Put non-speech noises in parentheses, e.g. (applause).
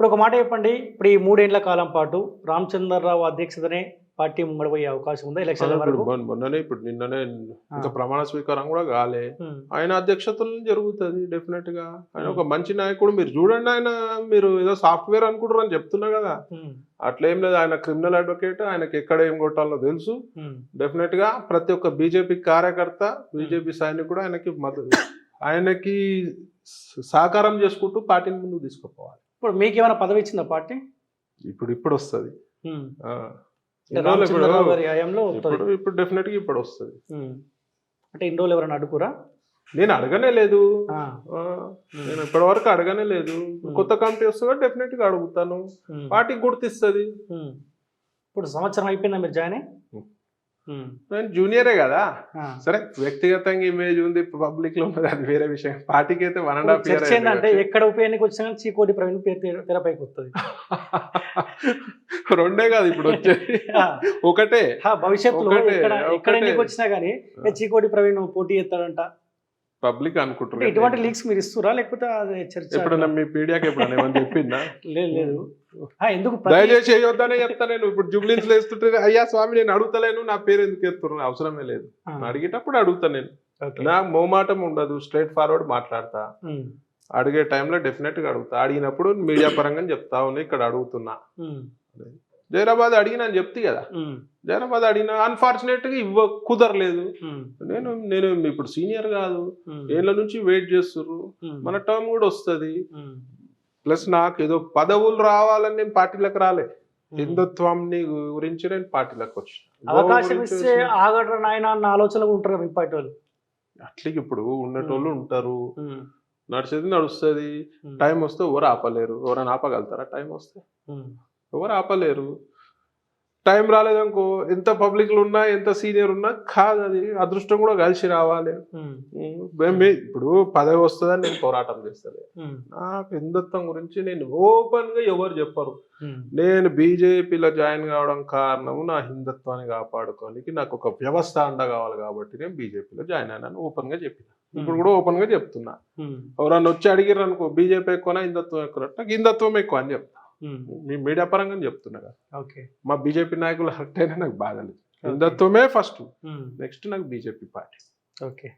ఇప్పుడు ఒక మాట చెప్పండి. ఇప్పుడు ఈ మూడేళ్ళ కాలం పాటు రామచంద్రరావు అధ్యక్షతనే పార్టీ ముంగడపోయే అవకాశం ఉందా ఎలక్షన్ మొన్ననే ఇప్పుడు నిన్ననే ఇంకా. ప్రమాణ స్వీకారం కూడా కాలే. ఆయన అధ్యక్షతలో జరుగుతుంది డెఫినెట్గా ఆయన ఒక మంచి నాయకుడు. మీరు చూడండి ఆయన మీరు ఏదో సాఫ్ట్వేర్ అనుకుంటారు అని చెప్తున్నా కదా. అట్లేం లేదు. ఆయన క్రిమినల్ అడ్వకేట్ ఆయనకి ఎక్కడ ఏం కొట్టాలో తెలుసు. డెఫినెట్గా ప్రతి ఒక్క బీజేపీ కార్యకర్త బీజేపీ సైనికుడు ఆయనకి మద్దతు. ఆయనకి సహకారం చేసుకుంటూ పార్టీని ముందుకు తీసుకుపోవాలి. ఇప్పుడు మీకు ఏమైనా పదవి ఇచ్చిందా పార్టీ? ఇప్పుడు ఇప్పుడు వస్తుంది. ఇప్పుడు వస్తది. ఇప్పుడు వస్తుంది. అంటే ఇన్ని రోజులు ఎవరైనా అడుగురా? నేను అడగనే లేదు. నేను ఇప్పటి వరకు అడగనే లేదు. కొత్త కమిటీ వస్తుందో? డెఫినెట్గా అడుగుతాను. ఉమ్, పార్టీకి గుర్తిస్తుంది. ఇప్పుడు సంవత్సరం అయిపోయిందా మీరు జాయిన్ అయ్యి? జూనియరే కదా. సరే వ్యక్తిగతంగా ఇమేజ్ ఉంది పబ్లిక్లో ఉన్నది అది వేరే విషయం. పార్టీకి అయితే వన్ అండ్ హాఫ్ ఇయర్ చర్చ ఏంటంటే ఎక్కడ ఉప ఎన్నిక వచ్చినా చీకోటి ప్రవీణ్ పేరు తెర- తెరపైకి వస్తుంది (laughs) రెండే కాదు ఇప్పుడు వచ్చేది. ఆ, ఒకటే. భవిష్యత్తులో ఎక్కడ. ఎన్నిక వచ్చినా కానీ చీకోటి ప్రవీణ్ పోటీ చేస్తాడంట. పబ్లిక్ అనుకుంటున్నారు. ఇటువంటి లీక్స్ మీరు ఇస్తురా లేకపోతే చర్చ ఎప్పుడన్నా మీ పీడియాకి ఎప్పుడన్నా ఏమని చెప్పిందా? లేదు లేదు. ఎందుకు దయచేసి చేయొద్దనే చెప్తా నేను. ఇప్పుడు జుబ్లీన్స్లో వేస్తుంటే అయ్యా స్వామి నేను అడుగుతలేను నా పేరు ఎందుకు ఎత్తున్నారు? అవసరమే లేదు. అడిగేటప్పుడు అడుగుతా నేను. నా మోమాటం ఉండదు స్ట్రైట్ ఫార్వర్డ్ మాట్లాడతా. అడిగే టైంలో డెఫినెట్గా అడుగుతా. అడిగినప్పుడు మీడియా పరంగా చెప్తా ఇక్కడ అడుగుతున్నా. జైరాబాద్ అడిగినా అని చెప్తే కదా. జైరాబాద్ అడిగినా అన్ఫార్చునేట్గా ఇవ్వ కుదరలేదు. నేను నేను ఇప్పుడు సీనియర్ కాదు. ఏళ్ళ నుంచి వెయిట్ చేస్తుర్రు. ఉమ్, మన టర్మ్ కూడా వస్తుంది. ప్లస్ నాకు ఏదో పదవులు రావాలని నేను పార్టీలకు రాలే. ఉమ్. హిందుత్వంని గురించి నేను పార్టీలకు వచ్చిన అవకాశం ఇస్తే ఆగడరా నాయన అన్న ఆలోచనలు ఉంటారు వాళ్ళు. అట్లకి ఇప్పుడు ఉండేటోళ్ళు ఉంటారు. నడిచేది నడుస్తుంది. టైం వస్తే ఎవరు ఆపలేరు. ఎవరైనా ఆపగలుగుతారా? టైం వస్తే. ఎవరు ఆపలేరు. టైం రాలేదనుకో ఎంత పబ్లిక్లు ఉన్నా ఎంత సీనియర్ ఉన్నా కాదు అది. అదృష్టం కూడా కలిసి రావాలి. ఇప్పుడు పదవి వస్తుందని నేను పోరాటం చేస్తాను నాకు హిందుత్వం గురించి నేను ఓపెన్గా ఎవరు చెప్పరు. నేను బీజేపీలో జాయిన్ కావడం కారణము నా హిందుత్వాన్ని కాపాడుకోనికి నాకు ఒక వ్యవస్థ అండ కావాలి కాబట్టి నేను బీజేపీలో జాయిన్ అయినాను ఓపెన్గా చెప్పిన. ఇప్పుడు కూడా ఓపెన్గా చెప్తున్నా ఎవరన్నా వచ్చి అడిగిర్రు అనుకో బీజేపీ ఎక్కువనా హిందుత్వం ఎక్కువ నాకు హిందుత్వం ఎక్కువ అని చెప్తా. మీ మీడియా పరంగా చెప్తున్నా ఓకే మా బీజేపీ నాయకులు హర్ట్ అయినా నాకు బాధ లేదు. హిందుత్వమే ఫస్ట్ నెక్స్ట్ నాకు బీజేపీ పార్టీ. ఓకే